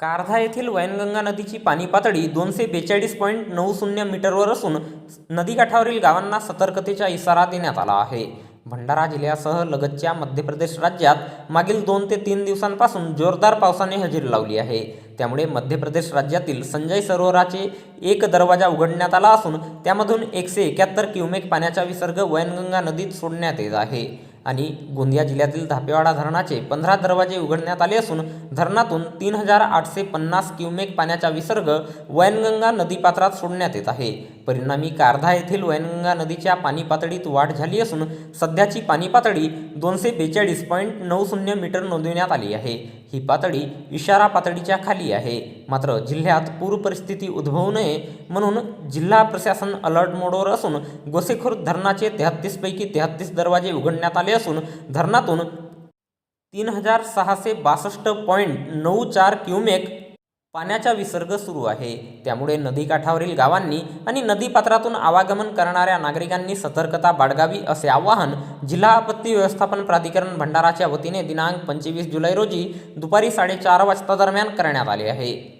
कारधा येथील वैनगंगा नदीची पाणी पातळी दोनशे बेचाळीस पॉईंट नऊ शून्य मीटरवर असून नदीकाठावरील गावांना सतर्कतेचा इशारा देण्यात आला आहे. भंडारा जिल्ह्यासह लगतच्या मध्य प्रदेश राज्यात मागील दोन ते तीन दिवसांपासून जोरदार पावसाने हजेरी लावली आहे. त्यामुळे मध्य प्रदेश राज्यातील संजय सरोवराचे एक दरवाजा उघडण्यात आला असून त्यामधून एकशे एक्याहत्तर क्युमेक पाण्याचा विसर्ग वैनगंगा नदीत सोडण्यात येत आहे. आणि गोंदिया जिल्ह्यातील धापेवाडा धरणाचे पंधरा दरवाजे उघडण्यात आले असून धरणातून तीन हजार आठशे पन्नास क्युमेक पाण्याचा विसर्ग वैनगंगा नदीपात्रात सोडण्यात येत आहे. परिणामी कारधा येथील वैनगंगा नदीच्या पाणी पातळीत वाढ झाली असून सध्याची पाणी पातळी दोनशे बेचाळीस पॉईंट नऊ शून्य मीटर नोंदविण्यात आली आहे. ही पातळी इशारा पातळीच्या खाली आहे. मात्र जिल्ह्यात पूर परिस्थिती उद्भवू नये म्हणून जिल्हा प्रशासन अलर्ट मोडवर असून गोसेखुर्द धरणाचे तेहत्तीसपैकी तेहत्तीस दरवाजे उघडण्यात आले असून धरणातून तीन हजार सहाशे बासष्ट पॉईंट नऊ चार क्युमेक पाण्याचा विसर्ग सुरू आहे. त्यामुळे नदीकाठावरील गावांनी आणि नदीपात्रातून आवागमन करणाऱ्या नागरिकांनी सतर्कता बाळगावी असे आवाहन जिल्हा आपत्ती व्यवस्थापन प्राधिकरण भंडाराच्या वतीने दिनांक पंचवीस जुलै रोजी दुपारी साडेचार वाजता दरम्यान करण्यात आले आहे.